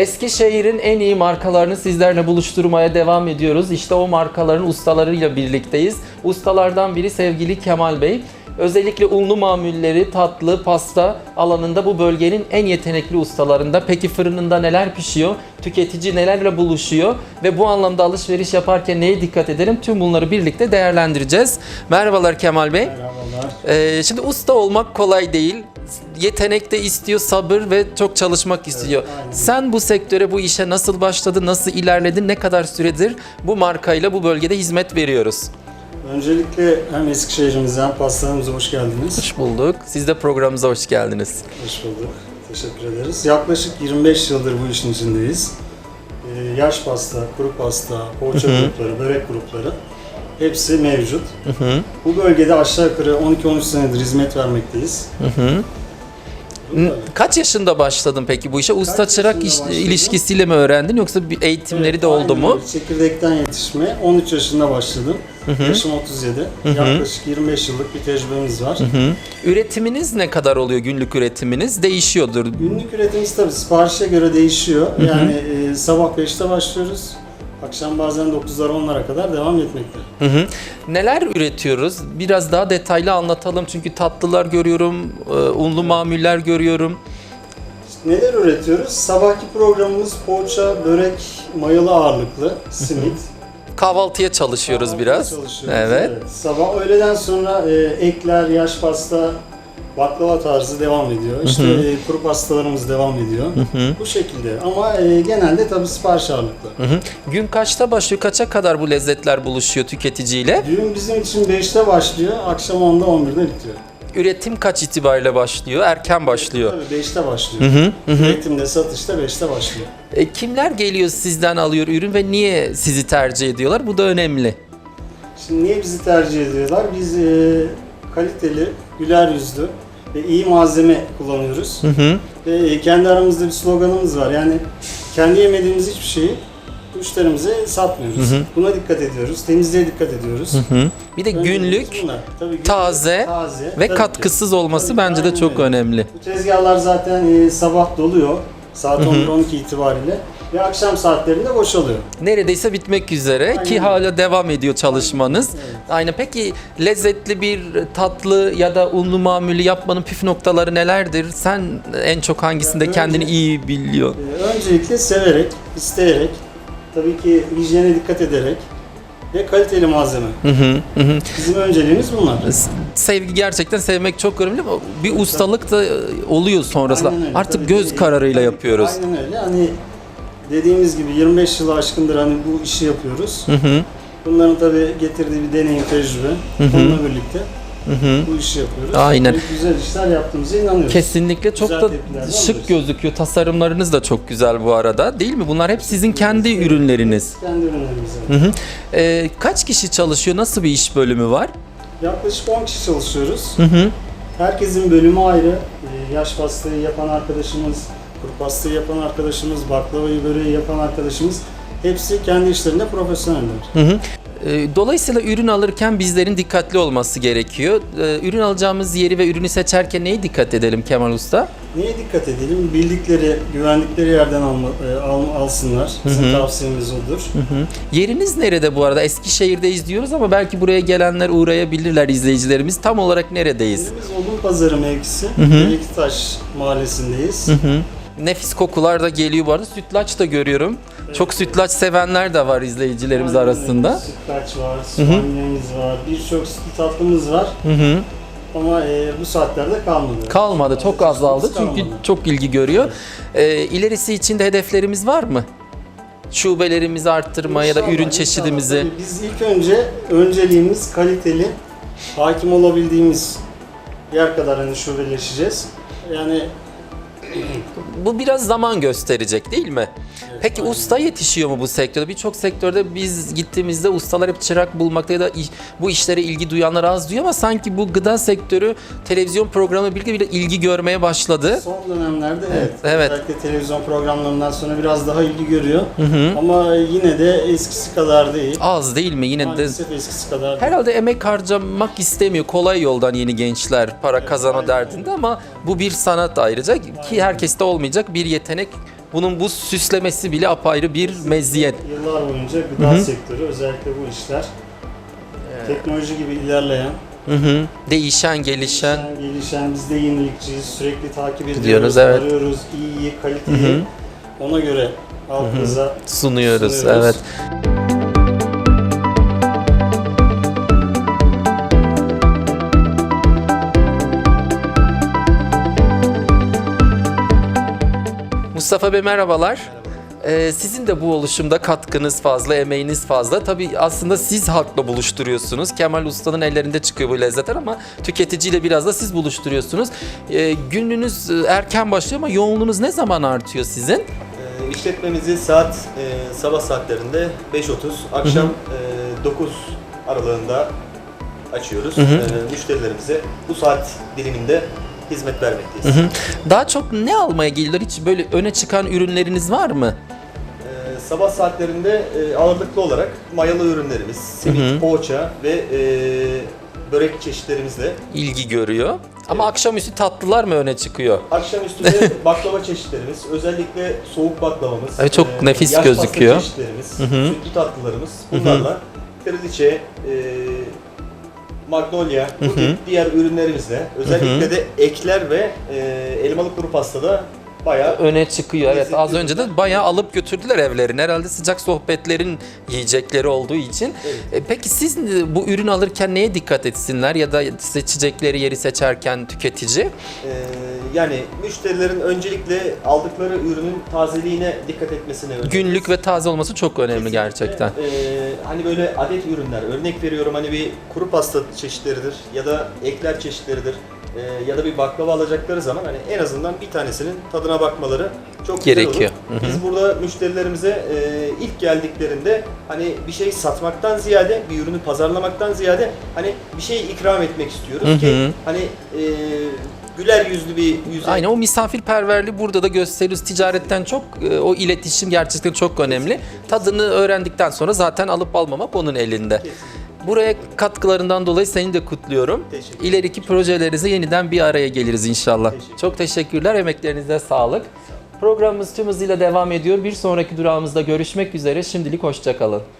Eskişehir'in en iyi markalarını sizlerle buluşturmaya devam ediyoruz. İşte o markaların ustalarıyla birlikteyiz. Ustalardan biri sevgili Kemal Bey. Özellikle unlu mamulleri, tatlı, pasta alanında bu bölgenin en yetenekli ustalarında. Peki fırınında neler pişiyor? Tüketici nelerle buluşuyor? Ve bu anlamda alışveriş yaparken neye dikkat edelim? Tüm bunları birlikte değerlendireceğiz. Merhabalar Kemal Bey. Merhabalar. Ee, şimdi usta olmak kolay değil. Yetenek de istiyor, sabır ve çok çalışmak istiyor. aynen. Sen bu sektöre, bu işe nasıl başladın, nasıl ilerledin, ne kadar süredir bu markayla bu bölgede hizmet veriyoruz? Öncelikle hem Eskişehir'imize hem pastanemize hoş geldiniz. Hoş bulduk. Siz de programımıza hoş geldiniz. Hoş bulduk. Teşekkür ederiz. Yaklaşık 25 yıldır bu işin içindeyiz. Ee, yaş pasta, kuru pasta, poğaça grupları, börek grupları hepsi mevcut. Bu bölgede aşağı yukarı 12-13 senedir hizmet vermekteyiz. Bu N-. Kaç yaşında başladın peki bu işe? Usta çırak yaşında iş- başladım? ilişkisiyle mi öğrendin yoksa bir eğitimleri de oldu aynen mu? öyle. Çekirdekten yetişme. 13 yaşında başladım. Yaşım 37. Yaklaşık 25 yıllık bir tecrübemiz var. Üretiminiz ne kadar oluyor günlük üretiminiz? Değişiyordur. Günlük üretimimiz tabii siparişe göre değişiyor. Yani e, sabah 5'te başlıyoruz. Akşam bazen 9'lara 10'lara kadar devam etmekte. Hı hı. Neler üretiyoruz? Biraz daha detaylı anlatalım çünkü tatlılar görüyorum, e, unlu mamuller görüyorum. Neler üretiyoruz? Sabahki programımız poğaça, börek, mayalı ağırlıklı, simit. Kahvaltıya çalışıyoruz Kahvaltıya biraz. çalışıyoruz, Evet. Sabah öğleden sonra e, ekler, yaş pasta, baklava tarzı devam ediyor. İşte e, kuru pastalarımız devam ediyor. Bu şekilde ama e, genelde tabii sipariş ağırlıklı. Hı hı. Gün kaçta başlıyor? Kaça kadar bu lezzetler buluşuyor tüketiciyle? Düğün bizim için 5'te başlıyor, akşam 10'da 11'de bitiyor. Üretim kaç itibariyle başlıyor? Erken başlıyor. Tabii 5'te başlıyor. Üretimde, satışta 5'te başlıyor. E, kimler geliyor sizden alıyor ürün ve niye sizi tercih ediyorlar? Bu da önemli. Şimdi niye bizi tercih ediyorlar? Biz e, kaliteli, güler yüzlü ve iyi malzeme kullanıyoruz. Ve e, kendi aramızda bir sloganımız var. Yani kendi yemediğimiz hiçbir şeyi müşterimize satmıyoruz. Buna dikkat ediyoruz. Temizliğe dikkat ediyoruz. Hı. Bir de günlük. Tabii günlük, taze taze, ve tabii ki. katkısız olması Tabii, bence de çok öyle. önemli. Bu tezgahlar zaten e, sabah doluyor. Saat 11-12 itibariyle. Ve akşam saatlerinde boşalıyor. Neredeyse bitmek üzere ki Aynen. hala devam ediyor çalışmanız. Evet. Aynen. Peki lezzetli bir tatlı ya da unlu mamulü yapmanın püf noktaları nelerdir? Sen en çok hangisinde Ya kendini önce- iyi biliyor? Ee, Öncelikle severek, isteyerek, tabii ki hijyene dikkat ederek ve kaliteli malzeme. Hı hı, hı. Bizim önceliğimiz bunlar. Sevgi gerçekten sevmek çok önemli ama bir ustalık da e, oluyor sonrasında. Aynen öyle. Artık Tabii göz ki- kararıyla yapıyoruz. Aynen öyle. Hani dediğimiz gibi 25 yılı aşkındır hani bu işi yapıyoruz. Hı hı, Bunların tabii getirdiği bir deneyim, tecrübe. Onunla birlikte hı hı. bu işi yapıyoruz. Aynen. Ve güzel işler yaptığımıza inanıyoruz. Kesinlikle çok Güzel da şık alıyoruz. gözüküyor. Tasarımlarınız da çok güzel bu arada. Değil mi? Bunlar hep sizin kendi ürünleriniz. Kendi ürünlerimiz. Hı hı. Ee, kaç kişi çalışıyor? Nasıl bir iş bölümü var? Yaklaşık 10 kişi çalışıyoruz. Hı hı. Herkesin bölümü ayrı. Ee, Yaş pastayı yapan arkadaşımız, kuru pastayı yapan arkadaşımız, baklavayı, böreği yapan arkadaşımız hepsi kendi işlerinde profesyoneller. Hı hı. Ee, Dolayısıyla ürün alırken bizlerin dikkatli olması gerekiyor. Ee, Ürün alacağımız yeri ve ürünü seçerken neye dikkat edelim Kemal Usta? Neye dikkat edelim? Bildikleri, güvendikleri yerden alma, e, al- alsınlar. Bizim tavsiyemiz odur. Hı hı. Yeriniz nerede bu arada? Eskişehir'deyiz diyoruz ama belki buraya gelenler uğrayabilirler izleyicilerimiz. Tam olarak neredeyiz? Yerimiz Odun Pazarı mevkisi. Beliktaş mahallesindeyiz. Hı hı. Nefis kokular da geliyor bu arada. Sütlaç da görüyorum. Çok sütlaç sevenler de var izleyicilerimiz Aynen öyle. arasında. Sütlaç var, soğanlarımız var, birçok sütlü tatlımız var. Hı hı. Ama e, bu saatlerde kalmadı. Kalmadı, çok azaldı çünkü Kalmadı. çok ilgi görüyor. Ee, ilerisi için de hedeflerimiz var mı? Şubelerimizi arttırma ya da İnşallah, ürün inşallah. çeşidimizi. Tabii Biz ilk önce önceliğimiz kaliteli, hakim olabildiğimiz yer kadar hani şubeleşeceğiz. Yani Bu biraz zaman gösterecek değil mi? Peki aynen. usta yetişiyor mu bu sektörde? Birçok sektörde biz gittiğimizde ustalar hep çırak bulmakta ya da bu işlere ilgi duyanlar az duyuyor ama sanki bu gıda sektörü televizyon programı birlikte bile ilgi görmeye başladı. son dönemlerde evet, Evet. özellikle televizyon programlarından sonra biraz daha ilgi görüyor. Ama yine de eskisi kadar değil. Az değil mi? Yine de Maalesef eskisi kadar değil. Herhalde emek harcamak istemiyor. Kolay yoldan yeni gençler para kazanma aynen. derdinde ama bu bir sanat ayrıca ki herkeste olmayacak bir yetenek Bunun bu süslemesi bile apayrı bir meziyet. Yıllar boyunca gıda sektörü özellikle bu işler teknoloji gibi ilerleyen, Hı hı. Değişen, gelişen. gelişen, gelişen biz de yenilikçiyiz. Sürekli takip ediyoruz, Diyoruz, evet. arıyoruz iyiyi, kaliteyi. Ona göre halkımıza sunuyoruz. Sunuyoruz. Evet. Mustafa Bey merhabalar. Ee, sizin de bu oluşumda katkınız fazla, emeğiniz fazla. Tabii aslında siz halkla buluşturuyorsunuz. Kemal Usta'nın ellerinde çıkıyor bu lezzetler ama tüketiciyle biraz da siz buluşturuyorsunuz. Ee, gününüz e, erken başlıyor ama yoğunluğunuz ne zaman artıyor sizin? Ee, İşletmemizi saat e, sabah saatlerinde 5.30, akşam e, 9 aralığında açıyoruz. E, müşterilerimize bu saat diliminde hizmet vermekteyiz. Daha çok ne almaya geliyorlar? Hiç böyle öne çıkan ürünleriniz var mı? E, sabah saatlerinde e, ağırlıklı olarak mayalı ürünlerimiz, simit, poğaça ve e, börek çeşitlerimizle İlgi görüyor. Ama akşamüstü tatlılar mı öne çıkıyor? Akşamüstü de baklava çeşitlerimiz, özellikle soğuk baklavamız, Evet, çok nefis yaş gözüküyor. pasta çeşitlerimiz, sütlü tatlılarımız, bunlarla triliçe, e, magnolia, bu tip diğer ürünlerimizle, özellikle de ekler ve e, elmalı kuru pastada bayağı Öne çıkıyor. Evet az önce de bayağı alıp götürdüler evlerine. Herhalde sıcak sohbetlerin yiyecekleri olduğu için. E, Peki siz bu ürün alırken neye dikkat etsinler ya da seçecekleri yeri seçerken tüketici? e, yani müşterilerin öncelikle aldıkları ürünün tazeliğine dikkat etmesine öneriyoruz. Günlük ve taze olması çok önemli Kesinlikle. gerçekten. Ee, hani böyle adet ürünler, örnek veriyorum hani bir kuru pasta çeşitleridir ya da ekler çeşitleridir ee, ya da bir baklava alacakları zaman hani en azından bir tanesinin tadına bakmaları çok Gerekiyor. güzel olur. Biz burada müşterilerimize e, ilk geldiklerinde hani bir şey satmaktan ziyade, bir ürünü pazarlamaktan ziyade hani bir şey ikram etmek istiyoruz Hı hı. ki hani e, güler yüzlü bir yüze Aynen o misafirperverliği burada da gösteriyoruz. Ticaretten çok e, o iletişim gerçekten çok önemli. Tadını öğrendikten sonra zaten alıp almamak onun elinde. Buraya katkılarından dolayı seni de kutluyorum. İleriki projelerinize yeniden bir araya geliriz inşallah. Teşekkür Çok teşekkürler. Emeklerinize sağlık. Programımız tüm hızıyla devam ediyor. Bir sonraki durağımızda görüşmek üzere. Şimdilik hoşçakalın.